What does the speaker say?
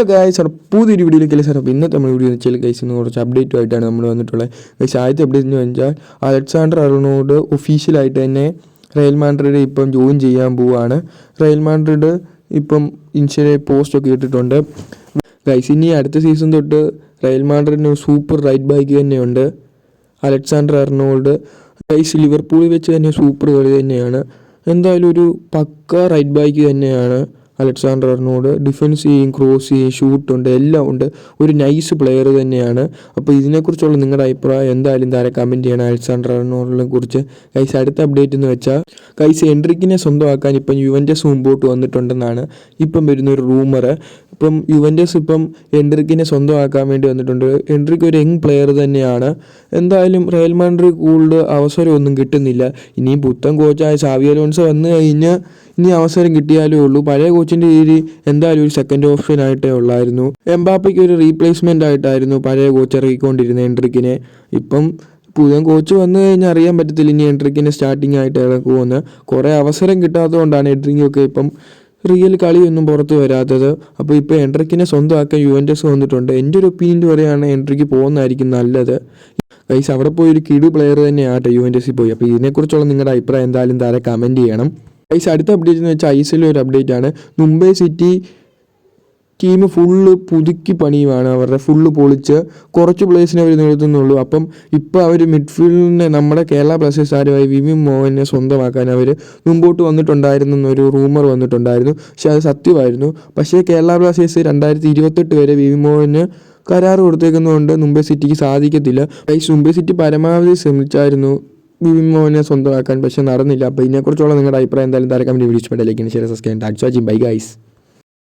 Hello guys ആണ് പുതിയൊരു വീഡിയോയിലേക്ക് സാർ അപ്പോൾ ഇന്നത്തെ നമ്മൾ വീഡിയോ വെച്ചാൽ ഗൈസ് ഇന്ന് കുറച്ച് അപ്ഡേറ്റ് ആയിട്ടാണ് നമ്മൾ വന്നിട്ടുള്ളത്. ഗൈസ് ആദ്യത്തെ അപ്ഡേറ്റ് എന്ന് വെച്ചാൽ അലക്സാണ്ടർ അറുണോട് ഒഫീഷ്യലായിട്ട് തന്നെ റയൽ മാൻഡ്രിഡ് ഇപ്പം ജോയിൻ ചെയ്യാൻ പോവുകയാണ് റയൽ മാൻഡ്രിഡ് ഇപ്പം ഇൻസ്റ്റയിൽ പോസ്റ്റൊക്കെ ഇട്ടിട്ടുണ്ട്. ഗൈസ് ഇനി അടുത്ത സീസൺ തൊട്ട് റയൽ മാൻഡ്രിഡിന് സൂപ്പർ റൈറ്റ് ബാക്ക് തന്നെയുണ്ട്. അലക്സാണ്ടർ അർണോൾഡ് ഗൈസ് ലിവർപൂളിൽ വെച്ച് തന്നെ സൂപ്പർ കളി തന്നെയാണ്. എന്തായാലും ഒരു പക്ക റൈറ്റ് ബാക്ക് തന്നെയാണ്. അലക്സാണ്ടർ അർണോഡ് ഡിഫൻസ് ചെയ്യും ക്രോസ് ചെയ്യും ഷൂട്ടുണ്ട് എല്ലാം ഉണ്ട്. ഒരു നൈസ് പ്ലെയർ തന്നെയാണ്. അപ്പോൾ ഇതിനെക്കുറിച്ചുള്ള നിങ്ങളുടെ അഭിപ്രായം എന്തായാലും താരെ കമന്റ് ചെയ്യണം. അലക്സാണ്ടർ അർണോഡിനെ കുറിച്ച്. കൈസ് അടുത്ത അപ്ഡേറ്റ് എന്ന് വെച്ചാൽ കൈസ് എൻട്രിക്കിനെ സ്വന്തമാക്കാൻ ഇപ്പം യുവന്റസ് മുമ്പോട്ട് വന്നിട്ടുണ്ടെന്നാണ് ഇപ്പം വരുന്ന ഒരു റൂമർ ഇപ്പം യുവന്റസ് ഇപ്പം എൻട്രിക്കിനെ സ്വന്തമാക്കാൻ വേണ്ടി വന്നിട്ടുണ്ട്. എൻട്രിക്ക് ഒരു യങ് പ്ലെയർ തന്നെയാണ്. എന്തായാലും റയൽ മാൻഡ്രി കൂടുതൽ അവസരമൊന്നും കിട്ടുന്നില്ല. ഇനി പുത്തൻ കോച്ചായ സാവി അലോൺസ് വന്നു കഴിഞ്ഞ് ഇനി അവസരം കിട്ടിയാലേ ഉള്ളൂ. പഴയ കോച്ചിന്റെ രീതി എന്തായാലും ഒരു സെക്കൻഡ് ഓപ്ഷൻ ആയിട്ടേ ഉള്ളായിരുന്നു. എംബാപ്പയ്ക്ക് ഒരു റീപ്ലേസ്മെന്റ് ആയിട്ടായിരുന്നു പഴയ കോച്ച് ഇറക്കിക്കൊണ്ടിരുന്നത് എൻട്രിക്കിനെ ഇപ്പം പുതിയ കോച്ച് വന്നു കഴിഞ്ഞാൽ അറിയാൻ പറ്റത്തില്ല ഇനി എൻട്രിക്കിന് സ്റ്റാർട്ടിംഗ് ആയിട്ട് ഇറക്കുമെന്ന് കുറേ അവസരം കിട്ടാത്തതുകൊണ്ടാണ് എൻട്രിക്കൊക്കെ ഇപ്പം റിയൽ കളിയൊന്നും പുറത്ത് വരാത്തത്. അപ്പോൾ ഇപ്പോൾ എൻട്രിക്കിനെ സ്വന്തമാക്കാൻ യുവന്റസ് വന്നിട്ടുണ്ട്. എന്റെ ഒരു ഒപ്പീനിയൻ പറയുകയാണ് എൻട്രിക്ക് പോകുന്നതായിരിക്കും നല്ലത്. ഗൈസ് അവിടെ പോയി ഒരു കിടു പ്ലെയർ തന്നെയാട്ടെ യുവന്റസിൽ പോയി. അപ്പോൾ ഇതിനെക്കുറിച്ചുള്ള നിങ്ങളുടെ അഭിപ്രായം എന്തായാലും താരെ കമന്റ് ചെയ്യണം. ഗൈസ് അടുത്ത അപ്ഡേറ്റ് എന്ന് വെച്ചാൽ ഐസിലെ ഒരു അപ്ഡേറ്റ് ആണ്. മുംബൈ സിറ്റി ടീം ഫുള്ള് പുതുക്കി പണിയുമാണ് അവരുടെ ഫുള്ള് പൊളിച്ച് കുറച്ച് പ്ലേയേഴ്സിനെ അവർ നിർത്തുന്നുള്ളൂ അപ്പം ഇപ്പോൾ അവർ മിഡ്ഫീൽഡിനെ നമ്മുടെ കേരള ബ്ലാസ്റ്റേഴ്സ് ആരുമായി വിമി മോഹനെ സ്വന്തമാക്കാൻ അവർ മുമ്പോട്ട് വന്നിട്ടുണ്ടായിരുന്നു എന്നൊരു റൂമർ വന്നിട്ടുണ്ടായിരുന്നു. പക്ഷെ അത് സത്യമായിരുന്നു. പക്ഷേ കേരള ബ്ലാസ്റ്റേഴ്സ് രണ്ടായിരത്തി ഇരുപത്തെട്ട് വരെ വിമി മോഹന് കരാർ കൊടുത്തേക്കുന്നതുകൊണ്ട് മുംബൈ സിറ്റിക്ക് സാധിക്കത്തില്ല. മുംബൈ സിറ്റി പരമാവധി ശ്രമിച്ചായിരുന്നു മോഹനെ സ്വന്തമാക്കാൻ. പക്ഷേ നടന്നില്ല. അപ്പോൾ ഇതിനെക്കുറിച്ചുള്ള നിങ്ങളുടെ അഭിപ്രായം എന്തായാലും താരക്കാൻ വേണ്ടി വിളിച്ചു ലൈക്കിന് ശരി subscribe thanks watching bye guys